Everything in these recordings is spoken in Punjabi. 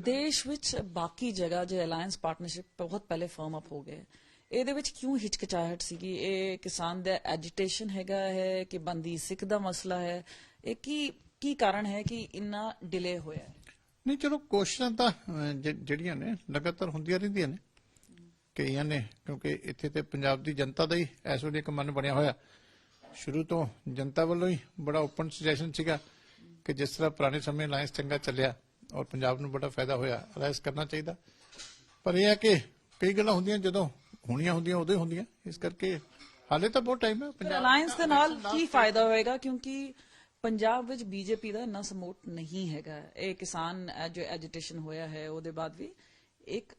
ਦੇਸ਼ ਵਿੱਚ ਬਾਕੀ ਜਗ੍ਹਾ ਜੇ ਅਲਾਈਅੰਸ ਪਾਰਟਨਰਸ਼ਿਪ ਬਹੁਤ ਪਹਿਲੇ ਫਰਮ ਅਪ ਹੋ ਗਏ ਇਹਦੇ ਵਿੱਚ ਕਿਉਂ ਹਿਚਕਚਾਹਟ ਸੀਗੀ ਇਹ ਕਿਸਾਨ ਦਾ ਐਜੀਟੇਸ਼ਨ ਹੈਗਾ ਹੈ ਕਿ ਬੰਦੀ ਸਿੱਖ ਦਾ ਮਸਲਾ ਹੈ ਇਹ ਕੀ ਕੀ ਕਾਰਨ ਹੈ ਕਿ ਇੰਨਾ ਡਿਲੇ ਹੋਇਆ ਹੈ ਨਹੀਂ ਚਲੋ ਕੋਸ਼ਿਸ਼ਾਂ ਤਾਂ ਜਿਹੜੀਆਂ ਨੇ ਲਗਾਤਾਰ ਹੁੰਦੀਆਂ ਰਹਿੰਦੀਆਂ ਨੇ ਕਈਆਂ ਨੇ ਕਿਉਂਕਿ ਇੱਥੇ ਤੇ ਪੰਜਾਬ ਦੀ ਜਨਤਾ ਦਾ ਹੀ ਇਸ ਵੇਲੇ ਇੱਕ ਮਨ ਬਣਿਆ ਹੋਇਆ ਸ਼ੁਰੂ ਤੋਂ ਜਨਤਾ ਵੱਲੋਂ ਹੀ ਬੜਾ ਓਪਨ ਸੁਜੈਸ਼ਨ ਸੀਗਾ ਕਿ ਜਿਸ ਤਰ੍ਹਾਂ ਪੁਰਾਣੇ ਸਮੇਂ ਅਲਾਈਅੰਸ ਚੰਗਾ ਚੱਲਿਆ ਔਰ ਪੰਜਾਬ ਨੂੰ ਬੜਾ ਫਾਇਦਾ ਹੋਇਆ ਅਲਾਈਅੰਸ ਕਰਨਾ ਚਾਹੀਦਾ। ਪਰ ਇਹ ਹੈ ਕਿ ਕਈ ਗੱਲਾਂ ਹੁੰਦੀਆਂ ਜਦੋਂ ਹੋਣੀਆਂ ਹੁੰਦੀਆਂ ਉਦੋਂ ਹੀ ਹੁੰਦੀਆਂ। ਇਸ ਕਰਕੇ ਹਾਲੇ ਤਾਂ ਬਹੁਤ ਟਾਈਮ ਹੈ ਪੰਜਾਬ ਅਲਾਈਅੰਸ ਦੇ ਨਾਲ ਕੀ ਫਾਇਦਾ ਹੋਏਗਾ? ਕਿਉਂਕਿ ਪੰਜਾਬ ਵਿੱਚ ਬੀਜੇਪੀ ਦਾ ਇੰਨਾ ਸਪੋਰਟ ਨਹੀਂ ਹੈਗਾ। ਇਹ ਕਿਸਾਨ ਜੋ ਐਜੀਟੇਸ਼ਨ ਹੋਇਆ ਹੈ ਉਹਦੇ ਬਾਅਦ ਵੀ ਇੱਕ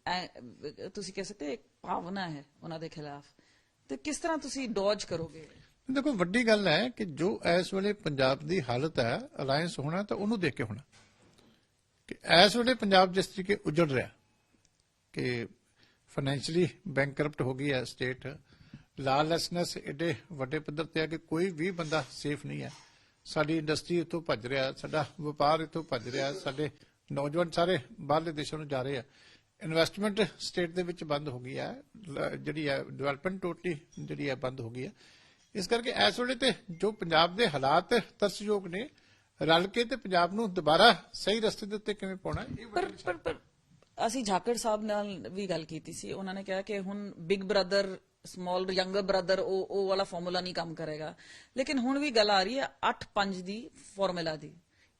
ਤੁਸੀਂ ਕਹਿ ਸਕਦੇ ਇੱਕ ਭਾਵਨਾ ਹੈ ਉਹਨਾਂ ਦੇ ਖਿਲਾਫ। ਤੇ ਕਿਸ ਤਰ੍ਹਾਂ ਤੁਸੀਂ ਡੋਜ ਕਰੋਗੇ? ਦੇਖੋ ਵੱਡੀ ਗੱਲ ਹੈ ਕਿ ਜੋ ਇਸ ਵੇਲੇ ਪੰਜਾਬ ਦੀ ਹਾਲਤ ਹੈ ਅਲਾਈਅੰਸ ਹੋਣਾ ਤਾਂ ਉਹਨੂੰ ਦੇਖ ਕੇ ਹੋਣਾ। ਕਿ ਇਸ ਵੇਲੇ ਪੰਜਾਬ ਜਿਸ ਤਰੀਕੇ ਉਜੜ ਰਿਹਾ ਕਿ ਫਾਈਨੈਂਸ਼ੀਅਲੀ ਬੈਂਕਰਪਟ ਹੋ ਗਈ ਹੈ ਸਟੇਟ ਲਾਲੈਸਨੈਸ ਏਡੇ ਵੱਡੇ ਪੱਧਰ ਤੇ ਹੈ ਕਿ ਕੋਈ ਵੀ ਬੰਦਾ ਸੇਫ ਨਹੀਂ ਹੈ। ਸਾਡੀ ਇੰਡਸਟਰੀ ਇੱਥੋਂ ਭੱਜ ਰਿਹਾ, ਸਾਡਾ ਵਪਾਰ ਇੱਥੋਂ ਭੱਜ ਰਿਹਾ, ਸਾਡੇ ਨੌਜਵਾਨ ਸਾਰੇ ਬਾਹਰਲੇ ਦੇਸ਼ਾਂ ਨੂੰ ਜਾ ਰਹੇ ਆ। ਇਨਵੈਸਟਮੈਂਟ ਸਟੇਟ ਦੇ ਵਿੱਚ ਬੰਦ ਹੋ ਗਈ ਹੈ ਜਿਹੜੀ ਹੈ ਡਿਵੈਲਪਮੈਂਟ ਟੋਟਲੀ ਜਿਹੜੀ ਹੈ ਬੰਦ ਹੋ ਗਈ ਹੈ। ਇਸ ਕਰਕੇ ਇਸ ਵੇਲੇ ਤੇ ਜੋ ਪੰਜਾਬ ਦੇ ਹਾਲਾਤ ਤਰਸਯੋਗ ਨੇ ਰਲ ਕੇ ਤੇ ਪੰਜਾਬ ਨੂੰ ਦੁਬਾਰਾ ਸਹੀ ਰਸਤੇ ਦੇ ਉੱਤੇ ਕਿਵੇਂ ਪਾਉਣਾ ਇਹ ਪਰ ਪਰ ਪਰ ਅਸੀਂ ਝਾਕੜ ਸਾਹਿਬ ਨਾਲ ਵੀ ਗੱਲ ਕੀਤੀ ਸੀ। ਉਹਨਾਂ ਨੇ ਕਿਹਾ ਕਿ ਹੁਣ big brother small younger brother ਉਹ ਉਹ ਵਾਲਾ ਫਾਰਮੂਲਾ ਨਹੀਂ ਕੰਮ ਕਰੇਗਾ। ਲੇਕਿਨ ਹੁਣ ਵੀ ਗੱਲ ਆ ਰਹੀ ਹੈ 8-5 ਦੀ ਫਾਰਮੂਲਾ ਦੀ।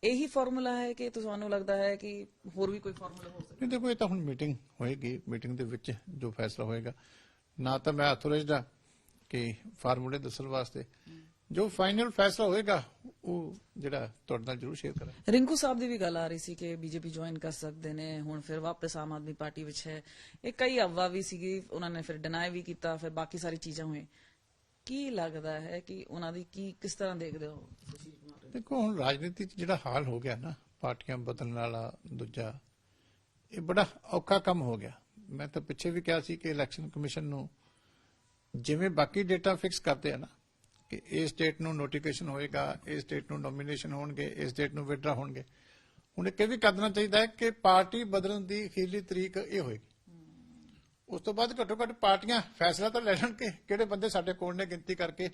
ਇਹੀ ਫਾਰਮੂਲਾ ਹੈ ਕਿ ਤੁਹਾਨੂੰ ਲੱਗਦਾ ਹੈ ਕਿ ਹੋਰ ਵੀ ਕੋਈ ਫਾਰਮੂਲਾ ਹੋ ਸਕਦਾ? ਨਹੀਂ ਦੇਖੋ ਇਹ ਤਾਂ ਹੁਣ ਮੀਟਿੰਗ ਹੋਏਗੀ। ਮੀਟਿੰਗ ਦੇ ਵਿੱਚ ਜੋ ਫੈਸਲਾ ਹੋਏਗਾ। ਨਾ ਤਾਂ ਮੈਂ ਅਥੋਰਾਈਜ਼ਡ ਕਿ ਫਾਰਮੂਲੇ ਦੱਸਣ ਵਾਸਤੇ। ਜੋ ਫਾਈਨਲ ਫੈਸਲਾ ਹੋਏਗਾ ਉਹ ਜਿਹੜਾ ਤੁਹਾਡੇ ਨਾਲ ਜ਼ਰੂਰ ਸ਼ੇਅਰ ਕਰਾਂਗੇ। ਰਿੰਕੂ ਸਾਹਿਬ ਦੀ ਵੀ ਗੱਲ ਆ ਰਹੀ ਸੀ ਕਿ ਬੀਜੇਪੀ ਜੁਆਇਨ ਕਰ ਸਕਦੇ ਨੇ ਹੁਣ ਫਿਰ ਵਾਪਸ ਆਮ ਆਦਮੀ ਪਾਰਟੀ ਵਿੱਚ ਹੈ। ਇਹ ਕਈ ਅਫਵਾਹ ਵੀ ਸੀਗੀ ਉਹਨਾਂ ਨੇ ਫਿਰ ਡਿਨਾਈ ਵੀ ਕੀਤਾ ਫਿਰ ਬਾਕੀ ਸਾਰੀ ਚੀਜ਼ਾਂ ਹੋਏ ਕੀ ਲੱਗਦਾ ਹੈ ਕਿ ਉਹਨਾਂ ਦੀ ਕੀ ਕਿਸ ਤਰ੍ਹਾਂ ਦੇਖਦੇ ਹੋ? ਦੇਖੋ ਹੁਣ ਰਾਜਨੀਤੀ 'ਚ ਜਿਹੜਾ ਹਾਲ ਹੋ ਗਿਆ ਨਾ ਪਾਰਟੀਆਂ ਬਦਲਣ ਵਾਲਾ ਦੂਜਾ ਇਹ ਬੜਾ ਔਖਾ ਕੰਮ ਹੋ ਗਿਆ। ਮੈਂ ਤਾਂ ਪਿੱਛੇ ਵੀ ਕਿਹਾ ਸੀ ਕਿ ਇਲੈਕਸ਼ਨ ਕਮਿਸ਼ਨ ਨੂੰ ਜਿਵੇਂ ਬਾਕੀ ਡੇਟਾ ਫਿਕਸ ਕਰਦੇ ਆ ਨਾ ਕਿ ਇਸ ਡੇਟ ਨੂੰ ਨੋਟੀਫਿਕੇਸ਼ਨ ਹੋਏਗਾ ਇਸ ਡੇਟ ਨੂੰ ਨੋਮੀਨੇਸ਼ਨ ਹੋਣਗੇ ਇਸ ਡੇਟ ਨੂੰ ਵਿਡਰਾ ਹੋਣਗੇ। ਹੁਣ ਇਹ ਵੀ ਕਰਨਾ ਚਾਹੀਦਾ ਹੈ ਕਿ ਪਾਰਟੀ ਬਦਲਣ ਦੀ ਅਖੀਰਲੀ ਤਰੀਕ ਇਹ ਹੋਏਗੀ। ਉਸ ਤੋਂ ਬਾਅਦ ਘੱਟੋ ਘੱਟ ਪਾਰਟੀਆਂ ਫੈਸਲਾ ਤਾਂ ਲੈ ਲੈਣ ਕਿ ਕਿਹੜੇ ਬੰਦੇ ਸਾਡੇ ਕੋਲ ਨੇ ਗਿਣਤੀ ਕਰਕੇ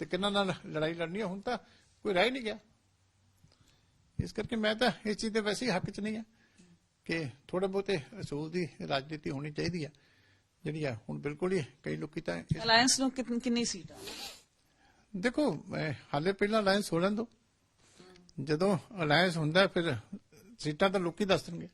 ਤੇ ਕਿਹਨਾਂ ਨਾਲ ਲੜਾਈ ਲੜਨੀ ਹੈ ਹੁਣ ਤਾਂ ਕੋਈ ਰਹਿ ਨਹੀਂ ਗਿਆ। ਇਸ ਕਰਕੇ ਮੈਂ ਤਾਂ ਇਸ ਚੀਜ਼ ਦੇ ਵੈਸੇ ਹੀ ਹੱਕ 'ਚ ਨਹੀਂ ਆ ਕਿ ਥੋੜੇ ਬਹੁਤੇ ਅਸੂਲ ਦੀ ਰਾਜਨੀਤੀ ਹੋਣੀ ਚਾਹੀਦੀ ਆ। ਜਿਹੜੀ ਆ, ਹੁਣ ਬਿਲਕੁਲ ਹੀ ਕਈ ਲੋਕੀ ਤਾਂ ਅਲਾਈਅੰਸ ਨੂੰ ਕਿੰਨੀ ਸੀਟਾਂ ਦੇਖੋ ਹਾਲੇ ਪਹਿਲਾਂ ਅਲਾਈਅੰਸ ਹੋ ਲੈਣ ਦੋ ਜਦੋਂ ਅਲਾਈਅੰਸ ਹੁੰਦਾ ਫਿਰ ਸੀਟਾਂ ਤਾਂ ਲੋਕੀ ਦੱਸ ਦੇਣਗੇ।